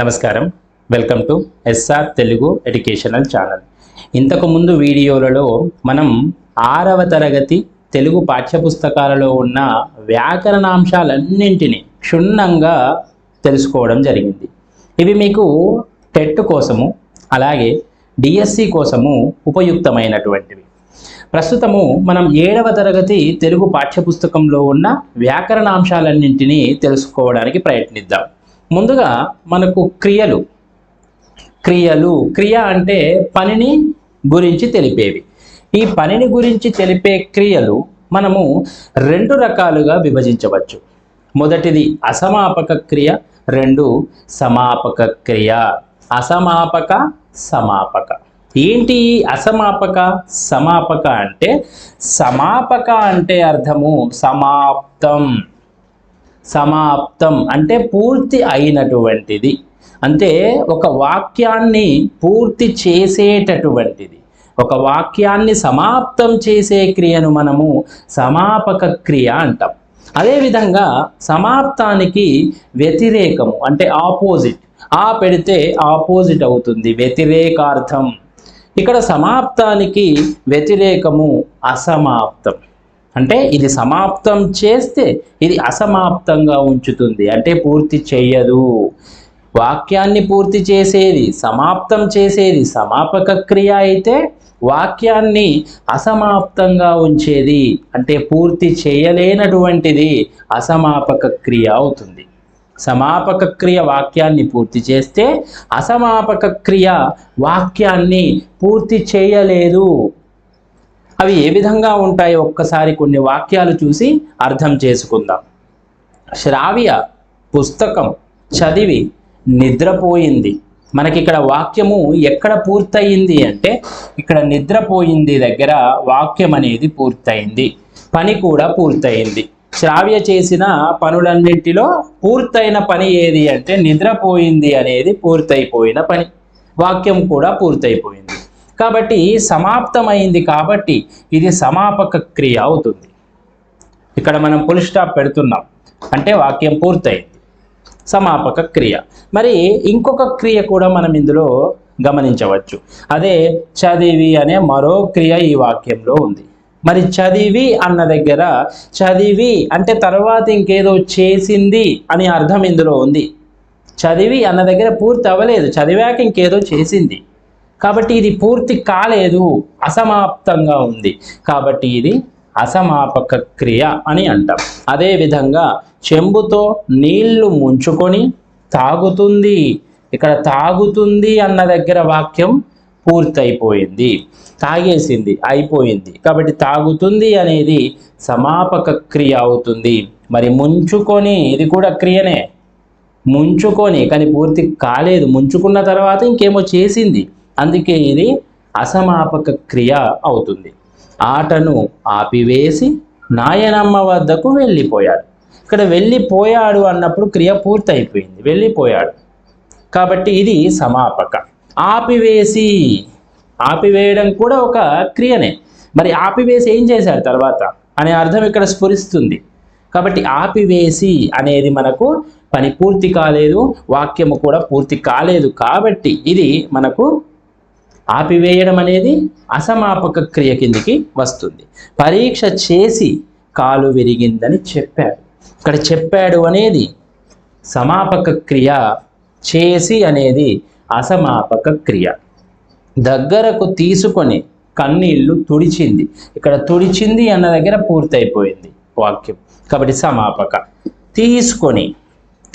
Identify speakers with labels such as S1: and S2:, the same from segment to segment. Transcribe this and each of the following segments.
S1: నమస్కారం. Welcome to SR Telugu educational channel ఇంతకుముందు వీడియోలలో మనం ఆరవ తరగతి తెలుగు పాఠ్యపుస్తకాలలో ఉన్న వ్యాకరణాంశాలన్నింటినీ క్షుణ్ణంగా తెలుసుకోవడం జరిగింది. ఇవి మీకు టెట్ కోసము అలాగే డిఎస్సి కోసము ఉపయుక్తమైనటువంటివి. ప్రస్తుతము మనం ఏడవ తరగతి తెలుగు పాఠ్యపుస్తకంలో ఉన్న వ్యాకరణాంశాలన్నింటినీ తెలుసుకోవడానికి ప్రయత్నిద్దాం. ముందుగా మనకు క్రియలు. క్రియలు. క్రియ అంటే పనిని గురించి తెలిపేవి. ఈ పనిని గురించి తెలిపే క్రియలు మనము రెండు రకాలుగా విభజించవచ్చు. మొదటిది అసమాపక క్రియ రెండు సమాపక క్రియ. అసమాపక సమాపక. ఏంటి అసమాపక సమాపక అంటే? సమాపక అంటే అర్థము సమాప్తం. సమాప్తం అంటే పూర్తి అయినటువంటిది. అంటే ఒక వాక్యాన్ని పూర్తి చేసేటటువంటిది. ఒక వాక్యాన్ని సమాప్తం చేసే క్రియను మనము సమాపక క్రియ అంటాం. అదేవిధంగా సమాప్తానికి వ్యతిరేకము అంటే ఆపోజిట్. ఆ పెడితే ఆపోజిట్ అవుతుంది వ్యతిరేకార్థం. ఇక్కడ సమాప్తానికి వ్యతిరేకము అసమాప్తం. అంటే ఇది సమాప్తం చేస్తే ఇది అసమాప్తంగా ఉంచుతుంది. అంటే పూర్తి చెయ్యదు. వాక్యాన్ని పూర్తి చేసేది సమాప్తం చేసేది సమాపక క్రియ అయితే వాక్యాన్ని అసమాప్తంగా ఉంచేది. అంటే పూర్తి చేయలేనటువంటిది అసమాపక క్రియ అవుతుంది. సమాపక క్రియ వాక్యాన్ని పూర్తి చేస్తే అసమాపక క్రియ వాక్యాన్ని పూర్తి చేయలేదు. అవి ఏ విధంగా ఉంటాయో ఒక్కసారి కొన్ని వాక్యాలు చూసి అర్థం చేసుకుందాం. శ్రావ్య పుస్తకం చదివి నిద్రపోయింది. మనకి ఇక్కడ వాక్యము ఎక్కడ పూర్తయింది అంటే ఇక్కడ నిద్రపోయింది దగ్గర వాక్యం అనేది పూర్తయింది. పని కూడా పూర్తయింది. శ్రావ్య చేసిన పనులన్నింటిలో పూర్తయిన పని ఏది అంటే నిద్రపోయింది అనేది పూర్తయిపోయిన పని. వాక్యం కూడా పూర్తయిపోయింది. కాబట్టి సమాప్తమైంది కాబట్టి ఇది సమాపక క్రియ అవుతుంది. ఇక్కడ మనం పుల్ స్టాప్ పెడుతున్నాం. అంటే వాక్యం పూర్తయింది. సమాపక క్రియ. మరి ఇంకొక క్రియ కూడా మనం ఇందులో గమనించవచ్చు. అదే చదివి అనే మరో క్రియ ఈ వాక్యంలో ఉంది. మరి చదివి అన్న దగ్గర చదివి అంటే తర్వాత ఇంకేదో చేసింది అని అర్థం ఇందులో ఉంది. చదివి అన్న దగ్గర పూర్తి అవ్వలేదు చదివాక ఇంకేదో చేసింది. కాబట్టి ఇది పూర్తి కాలేదు అసమాప్తంగా ఉంది. కాబట్టి ఇది అసమాపక క్రియ అని అంటాం. అదేవిధంగా చెంబుతో నీళ్ళు ముంచుకొని తాగుతుంది. ఇక్కడ తాగుతుంది అన్న దగ్గర వాక్యం పూర్తయిపోయింది. తాగేసింది అయిపోయింది. కాబట్టి తాగుతుంది అనేది సమాపక క్రియ అవుతుంది. మరి ముంచుకొని ఇది కూడా క్రియనే. ముంచుకొని కానీ పూర్తి కాలేదు. ముంచుకున్న తర్వాత ఇంకేమో చేసింది. అందుకే ఇది అసమాపక క్రియ అవుతుంది. ఆటను ఆపివేసి నాయనమ్మ వద్దకు వెళ్ళిపోయాడు. ఇక్కడ వెళ్ళిపోయాడు అన్నప్పుడు క్రియ పూర్తయిపోయింది. వెళ్ళిపోయాడు. కాబట్టి ఇది సమాపక. ఆపివేసి. ఆపివేయడం కూడా ఒక క్రియనే. మరి ఆపివేసి ఏం చేశాడు తర్వాత? అనే అర్థం ఇక్కడ స్ఫురిస్తుంది. కాబట్టి ఆపివేసి అనేది మనకు పని పూర్తి కాలేదు వాక్యము కూడా పూర్తి కాలేదు కాబట్టి ఇది మనకు ఆపివేయడం అనేది అసమాపక క్రియ కిందికి వస్తుంది. పరీక్ష చేసి కాలు విరిగిందని చెప్పాడు. ఇక్కడ చెప్పాడు అనేది సమాపక క్రియ చేసి అనేది అసమాపక క్రియ. దగ్గరకు తీసుకొని కన్నీళ్ళు తుడిచింది. ఇక్కడ తుడిచింది అన్న దగ్గర పూర్తయిపోయింది వాక్యం. కాబట్టి సమాపక. తీసుకొని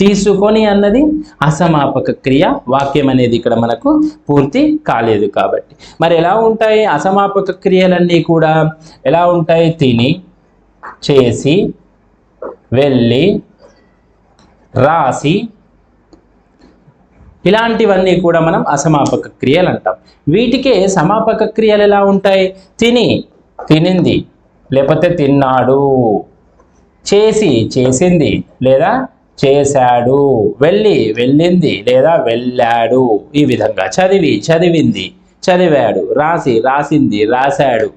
S1: తీసుకొని అన్నది అసమాపక క్రియ వాక్యం అనేది ఇక్కడ మనకు పూర్తి కాలేదు కాబట్టి. మరి ఎలా ఉంటాయి అసమాపక క్రియలన్నీ కూడా? ఎలా ఉంటాయి? తిని చేసి వెళ్ళి రాసి ఇలాంటివన్నీ కూడా మనం అసమాపక క్రియలు అంటాం. వీటికే సమాపక క్రియలు ఎలా ఉంటాయి? తిని తినింది లేకపోతే తిన్నాడు చేసి చేసింది లేదా చేశాడు. వెళ్ళి వెళ్ళింది లేదా వెళ్ళాడు. ఈ విధంగా చదివి చదివింది చదివాడు. రాసి రాసింది రాశాడు.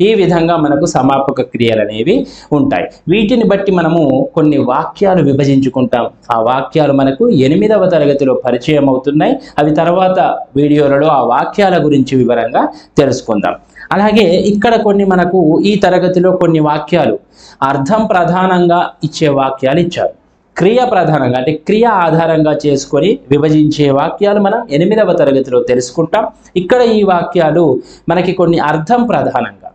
S1: ఈ విధంగా మనకు సమాపక క్రియలు అనేవి ఉంటాయి. వీటిని బట్టి మనము కొన్ని వాక్యాలు విభజించుకుంటాం. ఆ వాక్యాలు మనకు ఎనిమిదవ తరగతిలో పరిచయం అవుతున్నాయి. అవి తర్వాత వీడియోలలో ఆ వాక్యాల గురించి వివరంగా తెలుసుకుందాం. అలాగే ఇక్కడ కొన్ని మనకు ఈ తరగతిలో కొన్ని వాక్యాలు అర్థం ప్రధానంగా ఇచ్చే వాక్యాలు ఇచ్చారు. క్రియ ప్రధానంగా అంటే క్రియ ఆధారంగా చేసుకొని విభజించే వాక్యాలు మనం ఎనిమిదవ తరగతిలో తెలుసుకుంటాం. ఇక్కడ ఈ వాక్యాలు మనకి కొన్ని అర్థం ప్రధానంగా.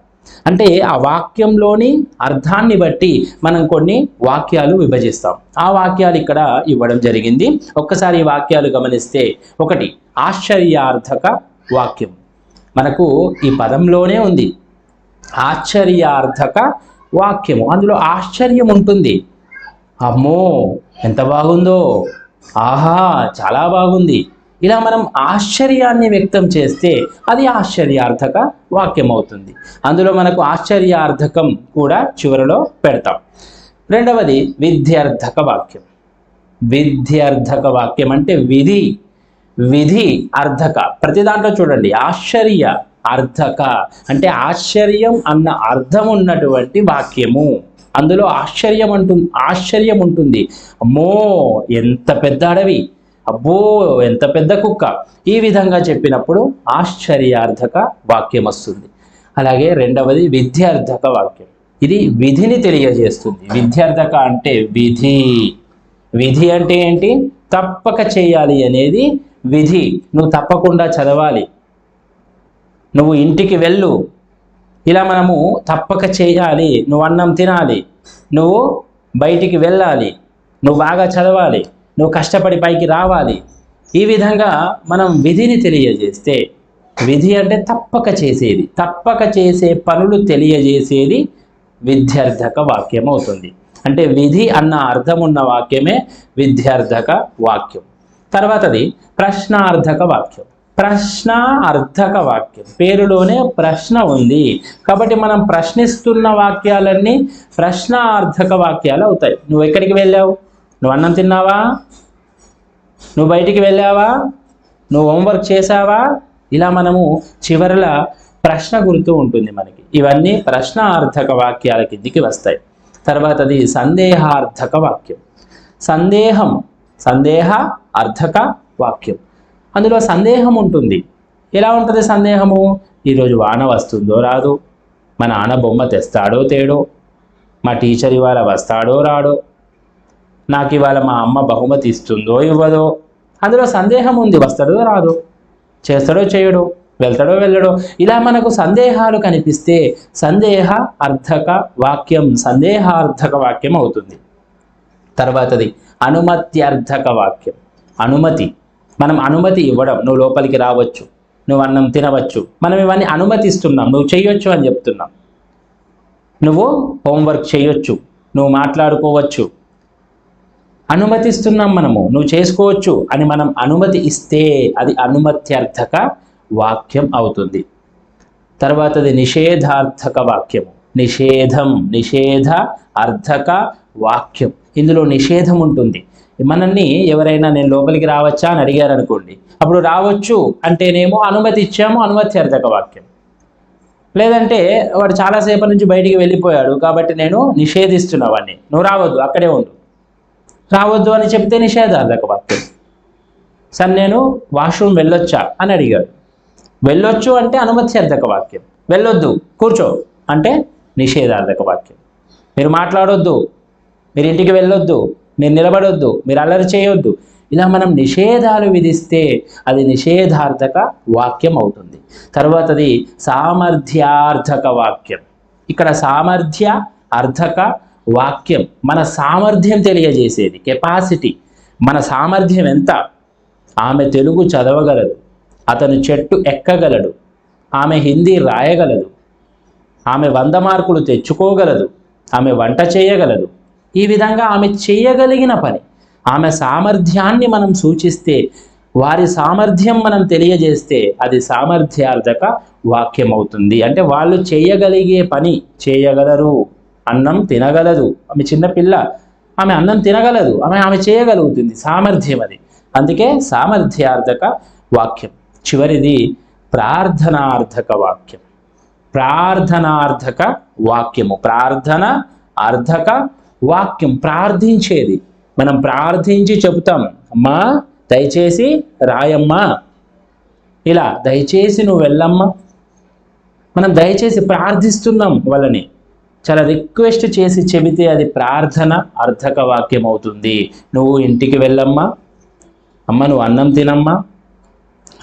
S1: అంటే ఆ వాక్యంలోని అర్థాన్ని బట్టి మనం కొన్ని వాక్యాలు విభజిస్తాం. ఆ వాక్యాలు ఇక్కడ ఇవ్వడం జరిగింది. ఒక్కసారి ఈ వాక్యాలు గమనిస్తే ఒకటి ఆశ్చర్యార్థక వాక్యం. మనకు ఈ పదంలోనే ఉంది. ఆశ్చర్యార్థక వాక్యము. అందులో ఆశ్చర్యం ఉంటుంది. అమ్మో ఎంత బాగుందో. ఆహా చాలా బాగుంది. ఇలా మనం ఆశ్చర్యాన్ని వ్యక్తం చేస్తే అది ఆశ్చర్యార్థక వాక్యం అవుతుంది అందులో మనకు ఆశ్చర్యార్థకం కూడా చివరిలో పెడతాం. రెండవది విద్యార్థక వాక్యం. విద్యార్థక వాక్యం అంటే విధి. విధి అర్థక. ప్రతి దాంట్లో చూడండి ఆశ్చర్య అర్థక. అంటే ఆశ్చర్యం అన్న అర్థం ఉన్నటువంటి వాక్యము. అందులో ఆశ్చర్యం అంటుంది ఆశ్చర్యం ఉంటుంది అమ్మో ఎంత పెద్ద అడవి. అబ్బో ఎంత పెద్ద కుక్క. ఈ విధంగా చెప్పినప్పుడు ఆశ్చర్యార్థక వాక్యం వస్తుంది. అలాగే రెండవది విద్యార్థక వాక్యం. ఇది విధిని తెలియజేస్తుంది. విద్యార్థక అంటే విధి. విధి అంటే ఏంటి? తప్పక చేయాలి అనేది విధి. నువ్వు తప్పకుండా చదవాలి. నువ్వు ఇంటికి వెళ్ళు. ఇలా మనము తప్పక చేయాలి. నువ్వు అన్నం తినాలి. నువ్వు బయటికి వెళ్ళాలి. నువ్వు బాగా చదవాలి. నువ్వు కష్టపడి పైకి రావాలి. ఈ విధంగా మనం విధిని తెలియజేస్తే విధి అంటే తప్పక చేసేది. తప్పక చేసే పనులు తెలియజేసేది విద్యార్థక వాక్యం అవుతుంది. అంటే విధి అన్న అర్థం ఉన్న వాక్యమే విద్యార్థక వాక్యం. తర్వాతది ప్రశ్నార్థక వాక్యం. ప్రశ్న అర్థక వాక్యం. పేరులోనే ప్రశ్న ఉంది. కాబట్టి మనం ప్రశ్నిస్తున్న వాక్యాలన్నీ ప్రశ్న అర్థక వాక్యాలు అవుతాయి. నువ్వు ఎక్కడికి వెళ్ళావు? నువ్వు అన్నం తిన్నావా? నువ్వు బయటికి వెళ్ళావా? నువ్వు హోంవర్క్ చేసావా ఇలా మనము చివరల ప్రశ్న గుర్తు ఉంటుంది మనకి. ఇవన్నీ ప్రశ్నార్థక వాక్యాల కిందికి వస్తాయి. తర్వాతది సందేహార్థక వాక్యం. సందేహం. సందేహ అర్థక వాక్యం. అందులో సందేహం ఉంటుంది. ఎలా ఉంటుంది సందేహము? ఈరోజు వాన వస్తుందో రాదో మా నాన్న బొమ్మ తెస్తాడో తేడో మా టీచర్ ఇవాళ వస్తాడో రాడో నాకు ఇవాళ మా అమ్మ బహుమతి ఇస్తుందో ఇవ్వదో అందులో సందేహం ఉంది వస్తాడో రాదో చేస్తాడో చేయడో వెళ్తాడో వెళ్ళడో. ఇలా మనకు సందేహాలు కనిపిస్తే సందేహ అర్థక వాక్యం సందేహార్థక వాక్యం అవుతుంది. తర్వాతది అనుమత్యర్థక వాక్యం. అనుమతి. మనం అనుమతి ఇవ్వడం నువ్వు లోపలికి రావచ్చు నువ్వు అన్నం తినవచ్చు మనం ఇవన్నీ అనుమతిస్తున్నాం నువ్వు చేయొచ్చు అని చెప్తున్నాం. నువ్వు హోంవర్క్ చేయొచ్చు నువ్వు మాట్లాడుకోవచ్చు. అనుమతిస్తున్నాం మనము నువ్వు చేసుకోవచ్చు అని మనం అనుమతి ఇస్తే అది అనుమత్యర్థక వాక్యం అవుతుంది. తర్వాతది నిషేధార్థక వాక్యము. నిషేధం నిషేధ అర్థక వాక్యం. ఇందులో నిషేధం ఉంటుంది. మనల్ని ఎవరైనా నేను లోపలికి రావచ్చా అని అడిగారు అనుకోండి అప్పుడు రావచ్చు అంటేనేమో అనుమతి ఇచ్చాము అనుమతి అర్థక వాక్యం. లేదంటే వాడు చాలాసేపటి నుంచి బయటికి వెళ్ళిపోయాడు కాబట్టి నేను నిషేధిస్తున్నా వాడిని నువ్వు రావద్దు అక్కడే ఉండు. రావద్దు అని చెప్తే నిషేధార్థక వాక్యం. సార్ నేను వాష్రూమ్ వెళ్ళొచ్చా అని అడిగాడు. వెళ్ళొచ్చు అంటే అనుమత్యర్థక వాక్యం. వెళ్ళొద్దు కూర్చో అంటే నిషేధార్థక వాక్యం. మీరు మాట్లాడొద్దు మీరు ఇంటికి వెళ్ళొద్దు మీరు నిలబడొద్దు మీరు అల్లరి చేయొద్దు. ఇలా మనం నిషేధాలు విధిస్తే అది నిషేధార్థక వాక్యం అవుతుంది. తర్వాతది సామర్థ్యార్థక వాక్యం. ఇక్కడ సామర్థ్య అర్థక వాక్యం మన సామర్థ్యం తెలియజేసేది. కెపాసిటీ. మన సామర్థ్యం ఎంత? ఆమె తెలుగు చదవగలదు. అతను చెట్టు ఎక్కగలడు. ఆమె హిందీ రాయగలదు. ఆమె వంద మార్కులు తెచ్చుకోగలదు. ఆమె వంట చేయగలదు. ఈ విధంగా ఆమె చేయగలిగిన పని. ఆమె సామర్థ్యాన్ని మనం సూచిస్తే వారి సామర్థ్యం మనం తెలియజేస్తే అది సామర్థ్యార్థక వాక్యం అవుతుంది అంటే వాళ్ళు చేయగలిగే పని చేయగలరు. అన్నం తినగలదు. ఆమె చిన్నపిల్ల ఆమె అన్నం తినగలదు. ఆమె ఆమె చేయగలుగుతుంది. సామర్థ్యం అది. అందుకే సామర్థ్యార్థక వాక్యం. చివరిది ప్రార్థనార్థక వాక్యం. ప్రార్థనార్థక వాక్యము. ప్రార్థన అర్థక వాక్యం ప్రార్థించేది. మనం ప్రార్థించి చెబుతాం అమ్మా దయచేసి రాయమ్మా. ఇలా దయచేసి నువ్వు వెళ్ళమ్మా. మనం దయచేసి ప్రార్థిస్తున్నాం వాళ్ళని. చాలా రిక్వెస్ట్ చేసి చెబితే అది ప్రార్థన అర్థక వాక్యం అవుతుంది నువ్వు ఇంటికి వెళ్ళమ్మా. అమ్మ నువ్వు అన్నం తినమ్మా.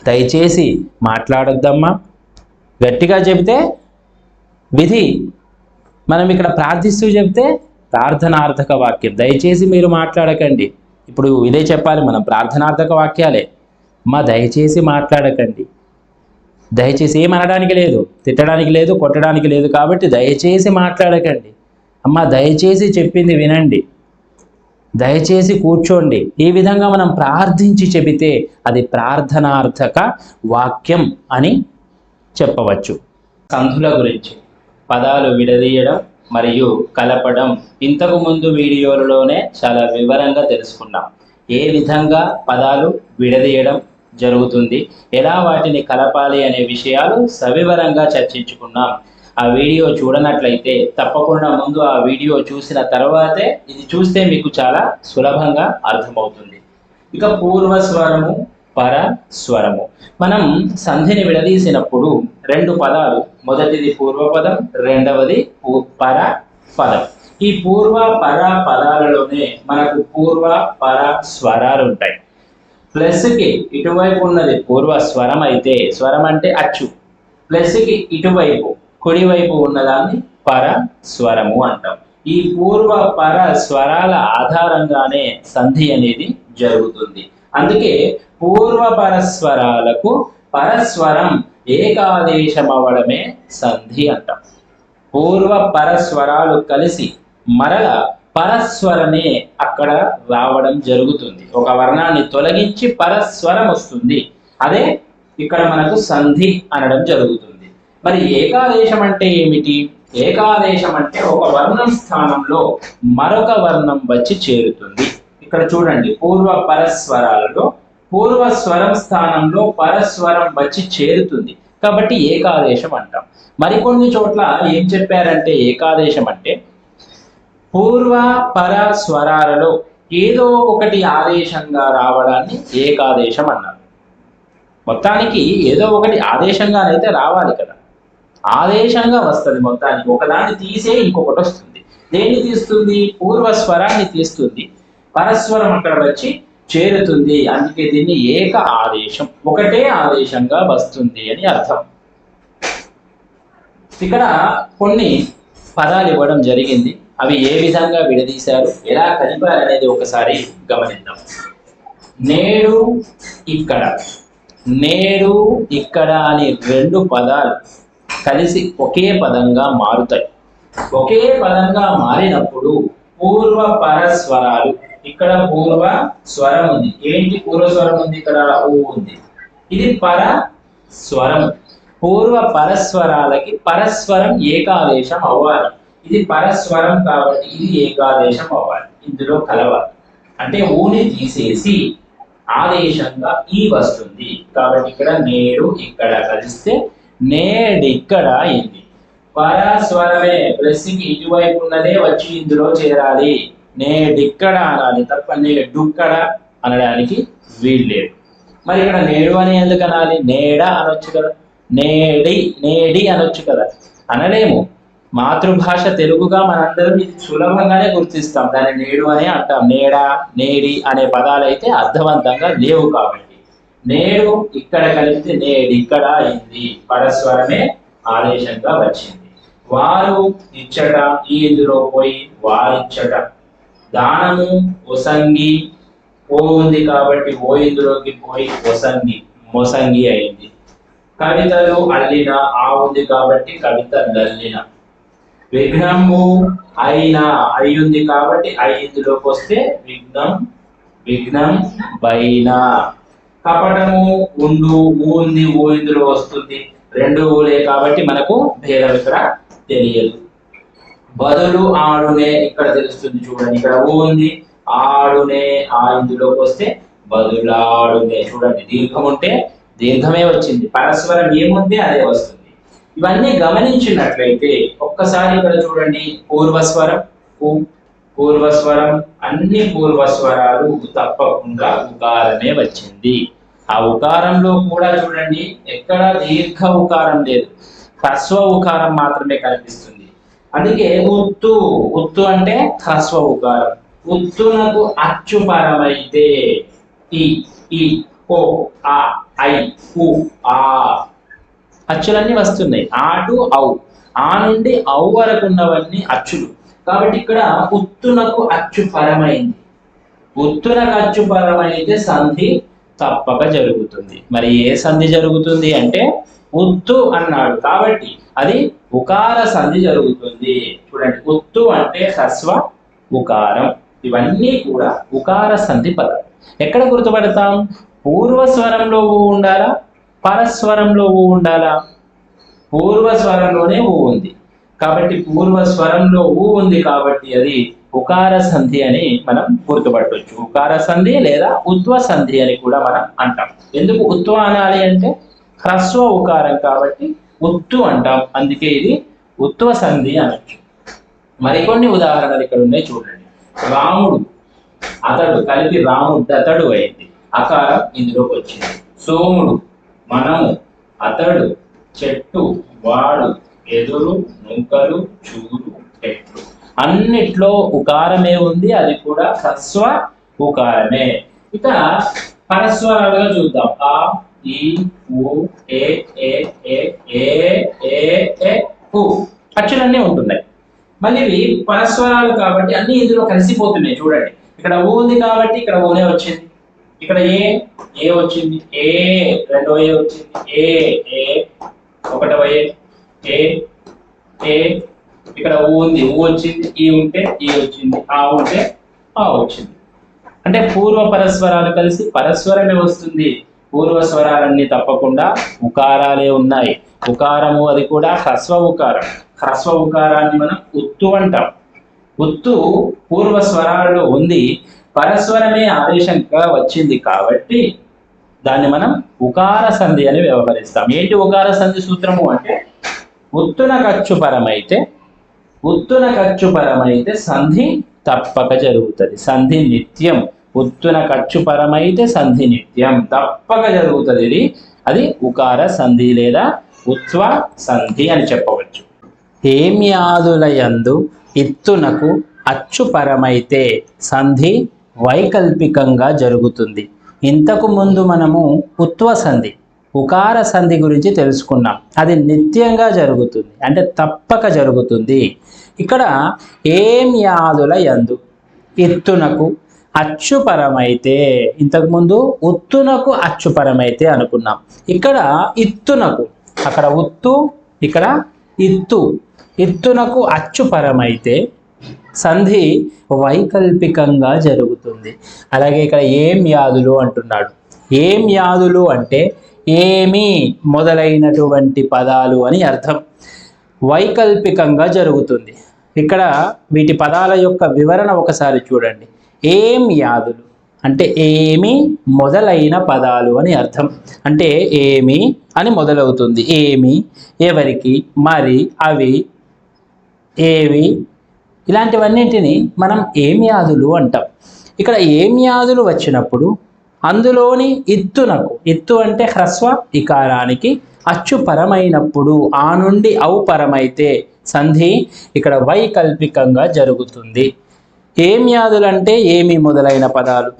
S1: దయచేసి మాట్లాడొద్దమ్మా. గట్టిగా చెబితే విధి. మనం ఇక్కడ ప్రార్థిస్తూ చెప్తే ప్రార్థనార్థక వాక్యం. దయచేసి మీరు మాట్లాడకండి. ఇప్పుడు ఇదే చెప్పాలి మనం ప్రార్థనార్థక వాక్యాలే. మా దయచేసి మాట్లాడకండి. దయచేసి ఏం అనడానికి లేదు తిట్టడానికి లేదు కొట్టడానికి లేదు కాబట్టి దయచేసి మాట్లాడకండి. అమ్మ దయచేసి చెప్పింది వినండి. దయచేసి కూర్చోండి. ఈ విధంగా మనం ప్రార్థించి చెబితే అది ప్రార్థనార్థక వాక్యం అని చెప్పవచ్చు. సంధుల గురించి పదాలు విడదీయడం మరియు కలపడం. ఇంతకు ముందు వీడియోలలోనే చాలా వివరంగా తెలుసుకున్నాం. ఏ విధంగా పదాలు విడదీయడం జరుగుతుంది ఎలా వాటిని కలపాలి అనే విషయాలు సవివరంగా చర్చించుకున్నాం. ఆ వీడియో చూడనట్లయితే తప్పకుండా ముందు ఆ వీడియో చూసిన తర్వాతే ఇది చూస్తే మీకు చాలా సులభంగా అర్థమవుతుంది. ఇక పూర్వ స్వరము పర స్వరము మనం సంధిని విడదీసినప్పుడు రెండు పదాలు. మొదటిది పూర్వపదం రెండవది పర పదం ఈ పూర్వ పర పదాలలోనే మనకు పూర్వ పర స్వరాలు ఉంటాయి ప్లస్కి ఇటువైపు ఉన్నది పూర్వ స్వరం అయితే స్వరం అంటే అచ్చు. ప్లస్కి ఇటువైపు కుడివైపు ఉన్నదాన్ని పర స్వరము అంటాం. ఈ పూర్వ పర స్వరాల ఆధారంగానే సంధి అనేది జరుగుతుంది. అందుకే పూర్వ పరస్వరాలకు పరస్వరం ఏకాదేశం అవ్వడమే సంధి అంటాం. పూర్వ పరస్వరాలు కలిసి మరల పరస్వరమే అక్కడ రావడం జరుగుతుంది. ఒక వర్ణాన్ని తొలగించి పరస్వరం వస్తుంది. అదే ఇక్కడ మనకు సంధి అనడం జరుగుతుంది. మరి ఏకాదేశం అంటే ఏమిటి? ఏకాదేశం అంటే ఒక వర్ణం స్థానంలో మరొక వర్ణం వచ్చి చేరుతుంది. ఇక్కడ చూడండి పూర్వ పరస్వరాలలో పూర్వ స్వరం స్థానంలో పరస్వరం వచ్చి చేరుతుంది. కాబట్టి ఏకాదేశం అంటాం. మరికొన్ని చోట్ల ఏం చెప్పారంటే ఏకాదేశం అంటే పూర్వ పర స్వరాలలో ఏదో ఒకటి ఆదేశంగా రావడాన్ని ఏకాదేశం అన్నారు. మొత్తానికి ఏదో ఒకటి ఆదేశంగానైతే రావాలి కదా. ఆదేశంగా వస్తుంది మొత్తానికి. ఒకదాన్ని తీసే ఇంకొకటి వస్తుంది. దేన్ని తీస్తుంది? పూర్వ స్వరాన్ని తీస్తుంది. పరస్వరం అక్కడ వచ్చి చేరుతుంది. అందుకే దీన్ని ఏక ఆదేశం. ఒకటే ఆదేశంగా వస్తుంది అని అర్థం. ఇక్కడ కొన్ని పదాలు ఇవ్వడం జరిగింది. అవి ఏ విధంగా విడదీశారు? ఎలా కలిపారు అనేది ఒకసారి గమనిద్దాం. నేడు ఇక్కడ. నేడు ఇక్కడ అనే రెండు పదాలు కలిసి ఒకే పదంగా మారుతాయి. ఒకే పదంగా మారినప్పుడు పూర్వ పరస్వరాలు ఇక్కడ పూర్వ స్వరం ఉంది. ఏంటి పూర్వ స్వరం ఉంది? ఇక్కడ ఊ ఉంది. ఇది పర స్వరం. పూర్వ పరస్వరాలకి పరస్వరం ఏకాదేశం అవ్వాలి. ఇది పరస్వరం కాబట్టి ఇది ఏకాదేశం అవ్వాలి. ఇందులో కలవాలి. అంటే ఊని తీసేసి ఆదేశంగా ఈ వస్తుంది. కాబట్టి ఇక్కడ నేడు ఇక్కడ కలిస్తే నేడిక్కడ అయింది. పరస్వరమే ప్లస్కి ఇటువైపు ఉన్నదే వచ్చి ఇందులో చేరాలి. నేడిక్కడ అనాలి తప్ప నేడుక్కడ అనడానికి వీల్లేదు. మరి ఇక్కడ నేడు అని ఎందుకు అనాలి? నేడ అనొచ్చు కదా. నేడి నేడి అనొచ్చు కదా. అనలేము. మాతృభాష తెలుగుగా మనందరం ఇది సులభంగానే గుర్తిస్తాం. దాన్ని నేడు అనే అంటాం. నేడ నేడి అనే పదాలు అయితే అర్థవంతంగా లేవు కాబట్టి. నేడు ఇక్కడ కలిపితే నేడు ఇక్కడ అయింది. పరస్వరమే ఆదేశంగా వచ్చింది. వారు ఇచ్చట ఈ ఇందులో పోయి వారిచ్చట దానము ఒసంగి ఓ ఉంది కాబట్టి ఓ ఇందులోకి పోయి ఒసంగి మొసంగి అయింది. కవితలు అల్లిన ఆ ఉంది కాబట్టి కవిత దల్లిన విఘ్నము అయిన అయ్యుంది కాబట్టి ఐ ఇందులోకి వస్తే విఘ్నం విఘ్నం బైన కపటము ఉండు ఊంది ఊ ఇందులో వస్తుంది. రెండు ఊలే కాబట్టి మనకు భేదం ఇక్కడ తెలియదు. బదులు ఆడునే ఇక్కడ తెలుస్తుంది చూడండి ఇక్కడ ఊ ఉంది ఆడునే ఆ ఇందులోకి వస్తే బదులాడునే. చూడండి దీర్ఘం ఉంటే దీర్ఘమే వచ్చింది. పరస్వరం ఏముంది అదే వస్తుంది. ఇవన్నీ గమనించినట్లయితే ఒక్కసారి ఇక్కడ చూడండి పూర్వస్వరం ఊ, పూర్వస్వరం అన్ని పూర్వస్వరాలు తప్పకుండా ఉకారమే వచ్చింది. ఆ ఉకారంలో కూడా చూడండి ఎక్కడ దీర్ఘ ఉకారం లేదు. హ్రస్వ ఉకారం మాత్రమే కనిపిస్తుంది. అందుకే ఉత్తు ఉత్తు అంటే హ్రస్వ ఉకారం ఉత్తునకు అచ్చుపరమైతే ఈ ఈ ఓ ఆ ఐ ఉ ఆ. అచ్చులన్నీ వస్తున్నాయి. ఆ టు ఔ. ఆ నుండి ఔ వరకు ఉన్నవన్నీ అచ్చులు. కాబట్టి ఇక్కడ ఉత్తునకు అచ్చు పరమైంది ఉత్తునకు అచ్చు పరమైతే సంధి తప్పక జరుగుతుంది. మరి ఏ సంధి జరుగుతుంది అంటే ఉత్తు అన్నాడు. కాబట్టి అది ఉకార సంధి జరుగుతుంది. చూడండి ఉత్తు అంటే హ్రస్వ ఉకారం. ఇవన్నీ కూడా ఉకార సంధి పదాలు. ఎక్కడ గుర్తుపడతాం? పూర్వ స్వరంలో ఊ ఉండాలా? పరస్వరంలో ఊ ఉండాలా? పూర్వ స్వరంలోనే ఊ ఉంది. కాబట్టి పూర్వ స్వరంలో ఊ ఉంది కాబట్టి అది ఉకార సంధి అని మనం గుర్తుపట్టవచ్చు ఉకార సంధి లేదా ఉత్వ సంధి అని కూడా మనం అంటాం. ఎందుకు ఉత్వ అనాలి అంటే హ్రస్వ ఉకారం కాబట్టి ఉత్తు అంటాం. అందుకే ఇది ఉత్వ సంధి అనొచ్చు. మరికొన్ని ఉదాహరణలు ఇక్కడ ఉన్నాయి చూడండి. రాముడు అతడు కలిపి రాముడు అతడు అయింది. అకారం ఇందులోకి వచ్చింది. సోముడు మనము అతడు చెట్టు వాడు ఎదురు నూకలు చూరు పెట్టు అన్నిట్లో ఉకారమే ఉంది అది కూడా హ్రస్వ ఉకారమే. ఇక పరస్వరాలుగా చూద్దాం. ఆ ఈ ఉ ఏ e, ఏ e, ఏ e, ఏ ఏ అచ్చులన్నీ ఉంటున్నాయి. మళ్ళీ ఇవి పరస్వరాలు కాబట్టి అన్ని ఇందులో కలిసిపోతున్నాయి చూడండి. ఇక్కడ ఊ ఉంది కాబట్టి ఇక్కడ ఓనే వచ్చింది. ఇక్కడ ఏ? ఏ వచ్చింది? ఏ. రెండో ఏ వచ్చింది? ఏ ఏ. ఒకటవ ఏ? ఏ ఏ. ఇక్కడ ఊ ఉంది. ఊ వచ్చింది. ఈ ఉంటే ఈ వచ్చింది. ఆ ఉంటే ఆ వచ్చింది. అంటే పూర్వ పరస్వరాలు కలిసి పరస్వరమే వస్తుంది. పూర్వ స్వరాలన్నీ తప్పకుండా ఉకారాలే ఉన్నాయి. ఉకారము అది కూడా హ్రస్వ ఉకారం. హ్రస్వ ఉకారాన్ని మనం ఉత్తు అంటాం. ఉత్తు పూర్వస్వరాలలో ఉంది. పరస్వరమే ఆదేశంగా వచ్చింది కాబట్టి దాన్ని మనం ఉకార సంధి అని వ్యవహరిస్తాం. ఏంటి ఉకార సంధి సూత్రము అంటే ఉత్తున ఖర్చు పరమైతే ఉత్తున ఖర్చు పరమైతే సంధి తప్పక జరుగుతుంది. సంధి నిత్యం. పొత్తున ఖర్చు పరమైతే సంధి నిత్యం. తప్పక జరుగుతుంది ఇది అది ఉకార సంధి లేదా ఉత్వ సంధి అని చెప్పవచ్చు. హేమ్యాదులయందు ఇత్తునకు అచ్చుపరమైతే సంధి వైకల్పికంగా జరుగుతుంది. ఇంతకు ముందు మనము ఉత్వ సంధి ఉకార సంధి గురించి తెలుసుకున్నాం. అది నిత్యంగా జరుగుతుంది. అంటే తప్పక జరుగుతుంది. ఇక్కడ ఏం యాదుల యందు ఇత్తునకు అచ్చుపరమైతే ఇంతకుముందు ఉత్తునకు అచ్చుపరమైతే అనుకున్నాం. ఇక్కడ ఇత్తునకు అక్కడ ఉత్తు ఇక్కడ ఇత్తు. ఇత్తునకు అచ్చుపరమైతే సంధి వైకల్పికంగా జరుగుతుంది. అలాగే ఇక్కడ ఏం యాదులు అంటున్నాడు. ఏం యాదులు అంటే ఏమి మొదలైనటువంటి పదాలు అని అర్థం. వైకల్పికంగా జరుగుతుంది. ఇక్కడ వీటి పదాల యొక్క వివరణ ఒకసారి చూడండి. ఏం యాదులు? అంటే ఏమి మొదలైన పదాలు అని అర్థం. అంటే ఏమి అని మొదలవుతుంది. ఏమి ఎవరికి మరి అవి ఏవి ఇలాంటివన్నింటినీ మనం ఏమ్యాదులు అంటాం. ఇక్కడ ఏమ్యాదులు వచ్చినప్పుడు అందులోని ఇత్తునకు ఇత్తు అంటే హ్రస్వ ఇకారానికి అచ్చు పరమైనప్పుడు ఆ నుండి ఔపరమైతే సంధి ఇక్కడ వైకల్పికంగా జరుగుతుంది. ఏమ్యాదులంటే ఏమి మొదలైన పదాలు?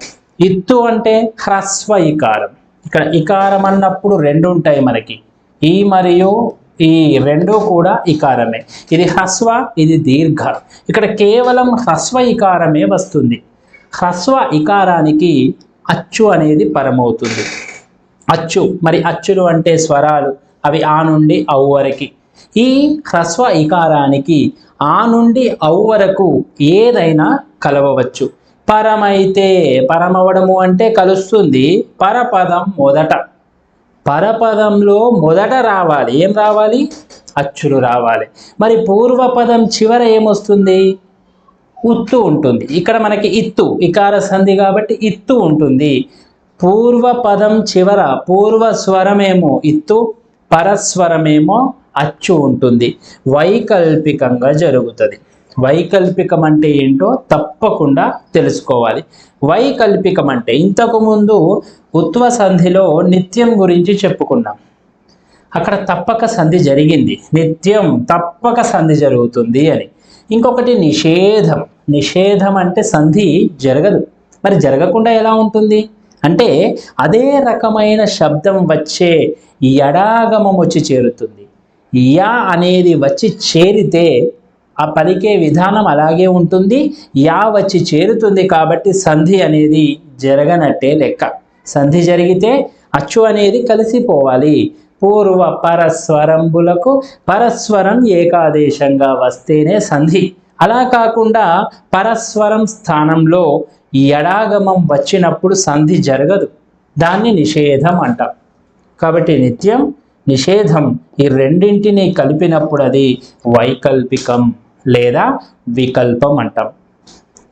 S1: ఇత్తు అంటే హ్రస్వ ఇకారం. ఇక్కడ ఇకారం అన్నప్పుడు రెండు ఉంటాయి మనకి. ఈ మరియు ఈ రెండు కూడా ఇకారమే. ఇది హ్రస్వ ఇది దీర్ఘ. ఇక్కడ కేవలం హ్రస్వ ఇకారమే వస్తుంది. హ్రస్వ ఇకారానికి అచ్చు అనేది పరమవుతుంది. అచ్చు మరి అచ్చులు అంటే స్వరాలు. అవి ఆ నుండి ఔ వరకు. ఈ హ్రస్వ ఇకారానికి ఆ నుండి ఔ వరకు ఏదైనా కలవవచ్చు. పరమైతే పరమవడము అంటే కలుస్తుంది. పరపదం మొదట. పరపదంలో మొదట రావాలి. ఏం రావాలి? అచ్చులు రావాలి. మరి పూర్వపదం చివర ఏమొస్తుంది? ఉత్తు ఉంటుంది. ఇక్కడ మనకి ఇత్తు ఇకార సంధి కాబట్టి ఇత్తు ఉంటుంది. పూర్వపదం చివర పూర్వ స్వరమేమో ఇత్తు పరస్వరమేమో అచ్చు ఉంటుంది. వైకల్పికంగా జరుగుతుంది. వైకల్పికం అంటే ఏంటో తప్పకుండా తెలుసుకోవాలి. వైకల్పికం అంటే ఇంతకుముందు ఉత్వ సంధిలో నిత్యం గురించి చెప్పుకున్నాం. అక్కడ తప్పక సంధి జరిగింది. నిత్యం తప్పక సంధి జరుగుతుంది అని. ఇంకొకటి నిషేధం. నిషేధం అంటే సంధి జరగదు. మరి జరగకుండా ఎలా ఉంటుంది? అంటే అదే రకమైన శబ్దం వచ్చే ఎడాగమం వచ్చి చేరుతుంది. యా అనేది వచ్చి చేరితే ఆ పలికే విధానం అలాగే ఉంటుంది. యా వచ్చి చేరుతుంది కాబట్టి సంధి అనేది జరగనట్టే లెక్క. సంధి జరిగితే అచ్చు అనేది కలిసిపోవాలి. పూర్వ పరస్వరంబులకు పరస్వరం ఏకాదేశంగా వస్తేనే సంధి. అలా కాకుండా పరస్వరం స్థానంలో ఎడాగమం వచ్చినప్పుడు సంధి జరగదు. దాన్ని నిషేధం అంటాం. కాబట్టి నిత్యం నిషేధం ఈ రెండింటిని కలిపినప్పుడు అది వైకల్పికం. లేదా వికల్పం అంటాం.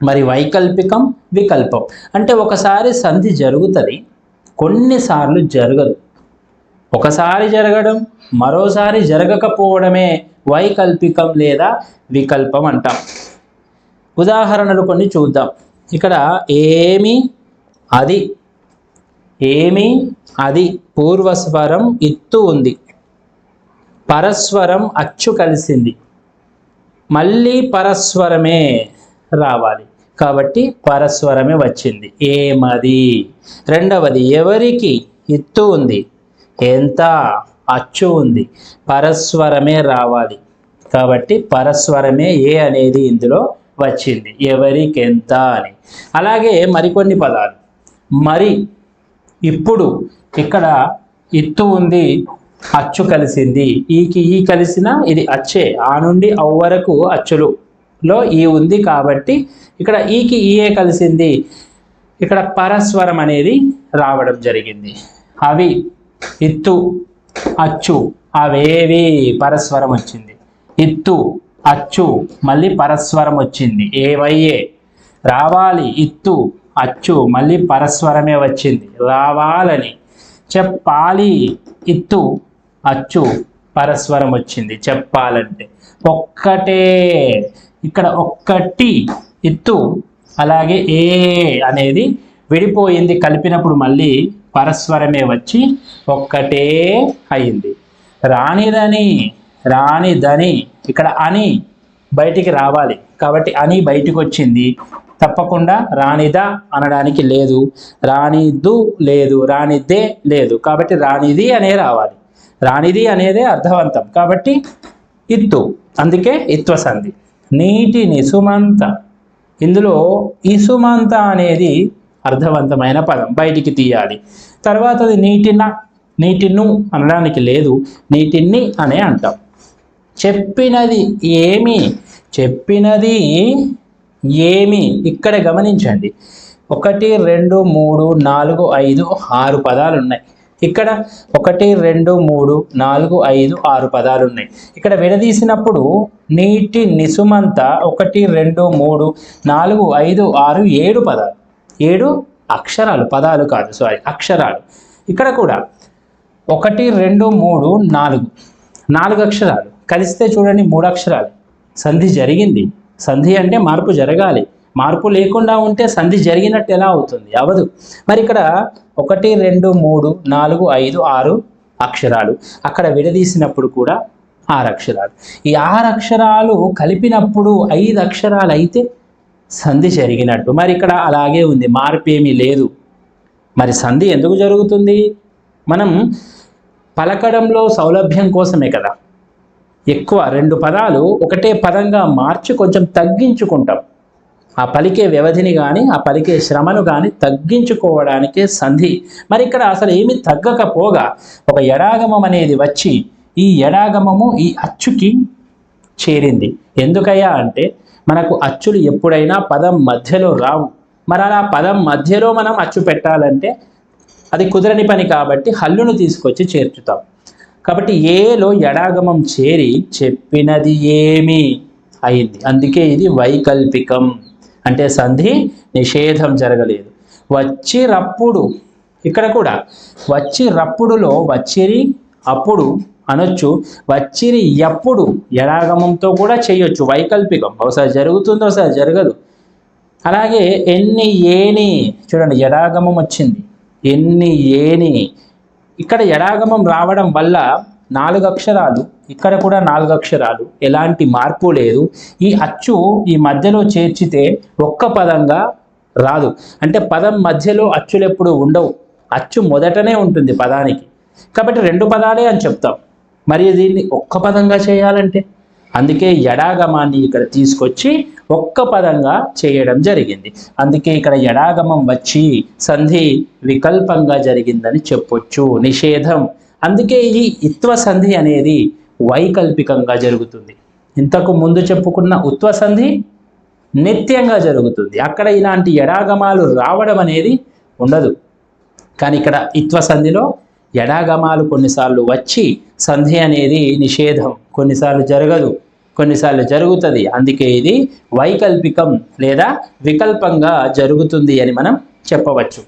S1: మరి వైకల్పికం వికల్పం. అంటే ఒకసారి సంధి జరుగుతుంది కొన్నిసార్లు జరగదు. ఒకసారి జరగడం మరోసారి జరగకపోవడమే వైకల్పికం లేదా వికల్పం అంటాం. ఉదాహరణలు కొన్ని చూద్దాం. ఇక్కడ ఏమి అది. ఏమి అది. పూర్వస్వరం ఇత్తు ఉంది. పరస్వరం అచ్చు కలిసింది. మళ్ళీ పరస్వరమే రావాలి. కాబట్టి పరస్వరమే వచ్చింది. ఏమది? రెండవది ఎవరికి ఇత్తు ఉంది? ఎంత? అచ్చు ఉంది. పరస్వరమే రావాలి. కాబట్టి పరస్వరమే ఏ అనేది ఇందులో వచ్చింది. ఎవరికి ఎంత అని. అలాగే మరికొన్ని పదాలు. మరి ఇప్పుడు ఇక్కడ ఇత్తు ఉంది. అచ్చు కలిసింది. ఈకి ఈ కలిసిన ఇది అచ్చే. ఆ నుండి అవ్ వరకు అచ్చులు. లో ఈ ఉంది కాబట్టి ఇక్కడ ఈకి ఈయే కలిసింది. ఇక్కడ పరస్వరం అనేది రావడం జరిగింది. అవి ఇత్తు అచ్చు అవేవి పరస్వరం వచ్చింది. ఇత్తు అచ్చు మళ్ళీ పరస్వరం వచ్చింది. ఏవయ్యే రావాలి ఇత్తు అచ్చు మళ్ళీ పరస్వరమే వచ్చింది. రావాలని. చెప్పాలి ఇత్తు అచ్చు పరస్వరం వచ్చింది చెప్పాలంటే. ఒక్కటే ఇక్కడ ఒక్కటి ఇత్తు అలాగే ఏ అనేది విడిపోయింది కలిపినప్పుడు మళ్ళీ పరస్వరమే వచ్చి ఒక్కటే అయింది. రానిదని రానిదని ఇక్కడ అని బయటికి రావాలి. కాబట్టి అని బయటికి వచ్చింది తప్పకుండా రానిదా అనడానికి లేదు. రానిదు లేదు రానిదే లేదు. కాబట్టి రానిది అనే రావాలి. రానిది అనేదే అర్థవంతం. కాబట్టి ఇత్తు అందుకే ఇత్వ సంధి నీటి నిసుమంత. ఇందులో ఇసుమంత అనేది అర్థవంతమైన పదం. బయటికి తీయాలి. తర్వాత అది నీటిన నీటిను అనడానికి లేదు. నీటిని అనే అంటాం. చెప్పినది ఏమి? చెప్పినది ఏమి? ఇక్కడ గమనించండి. ఒకటి రెండు మూడు నాలుగు ఐదు ఆరు పదాలు ఉన్నాయి ఇక్కడ ఒకటి రెండు మూడు నాలుగు ఐదు ఆరు పదాలు ఉన్నాయి ఇక్కడ విడదీసినప్పుడు నీటి నిసుమంత ఒకటి రెండు మూడు నాలుగు ఐదు ఆరు ఏడు పదాలు. ఏడు అక్షరాలు పదాలు కాదు సారీ అక్షరాలు. ఇక్కడ కూడా ఒకటి రెండు మూడు నాలుగు. నాలుగు అక్షరాలు. కలిస్తే చూడండి మూడు అక్షరాలు. సంధి జరిగింది. సంధి అంటే మార్పు జరగాలి. మార్పు లేకుండా ఉంటే సంధి జరిగినట్టు ఎలా అవుతుంది? అవదు. మరి ఇక్కడ ఒకటి రెండు మూడు నాలుగు ఐదు ఆరు అక్షరాలు. అక్కడ విడదీసినప్పుడు కూడా ఆరు అక్షరాలు. ఈ ఆరు అక్షరాలు కలిపినప్పుడు ఐదు అక్షరాలు అయితే సంధి జరిగినట్టు. మరి ఇక్కడ అలాగే ఉంది. మార్పు ఏమీ లేదు. మరి సంధి ఎందుకు జరుగుతుంది? మనం పలకడంలో సౌలభ్యం కోసమే కదా. ఎక్కువ రెండు పదాలు ఒకటే పదంగా మార్చి కొంచెం తగ్గించుకుంటాం. ఆ పలికే వ్యవధిని కానీ ఆ పలికే శ్రమను కానీ తగ్గించుకోవడానికే సంధి. మరి ఇక్కడ అసలు ఏమి తగ్గకపోగా ఒక ఎడాగమం అనేది వచ్చి ఈ ఎడాగమము ఈ అచ్చుకి చేరింది. ఎందుకయ్యా అంటే మనకు అచ్చులు ఎప్పుడైనా పదం మధ్యలో రావు. మరి అలా పదం మధ్యలో మనం అచ్చు పెట్టాలంటే అది కుదరని పని కాబట్టి హల్లును తీసుకొచ్చి చేర్చుతాం. కాబట్టి ఏలో ఎడాగమం చేరి చెప్పినది ఏమి అయింది. అందుకే ఇది వైకల్పికం. అంటే సంధి నిషేధం జరగలేదు. వచ్చి రప్పుడు ఇక్కడ కూడా వచ్చి రప్పుడులో వచ్చిరి అప్పుడు అనొచ్చు వచ్చిరి ఎప్పుడు ఎడాగమంతో కూడా చేయొచ్చు వైకల్పికం. ఒకసారి జరుగుతుందో ఒకసారి జరగదు. అలాగే ఎన్ని ఏని చూడండి ఎడాగమం వచ్చింది. ఎన్ని ఏని ఇక్కడ ఎడాగమం రావడం వల్ల నాలుగు అక్షరాలు ఇక్కడ కూడా నాలుగు అక్షరాలు ఎలాంటి మార్పు లేదు. ఈ అచ్చు ఈ మధ్యలో చేర్చితే ఒక్క పదంగా రాదు. అంటే పదం మధ్యలో అచ్చులు ఎప్పుడు ఉండవు. అచ్చు మొదటనే ఉంటుంది పదానికి. కాబట్టి రెండు పదాలే అని చెప్తాం. మరి దీన్ని ఒక్క పదంగా చేయాలంటే? అందుకే ఎడాగమాన్ని ఇక్కడ తీసుకొచ్చి ఒక్క పదంగా చేయడం జరిగింది. అందుకే ఇక్కడ ఎడాగమం వచ్చి సంధి వికల్పంగా జరిగిందని చెప్పొచ్చు. నిషేధం. అందుకే ఈ ఇత్వ సంధి అనేది వైకల్పికంగా జరుగుతుంది. ఇంతకు ముందు చెప్పుకున్న ఉత్వ సంధి నిత్యంగా జరుగుతుంది. అక్కడ ఇలాంటి ఎడాగమాలు రావడం అనేది ఉండదు. కానీ ఇక్కడ ఇత్వ సంధిలో ఎడాగమాలు కొన్నిసార్లు వచ్చి సంధి అనేది నిషేధం. కొన్నిసార్లు జరగదు. కొన్నిసార్లు జరుగుతుంది. అందుకే ఇది వైకల్పికం లేదా వికల్పంగా జరుగుతుంది అని మనం చెప్పవచ్చు.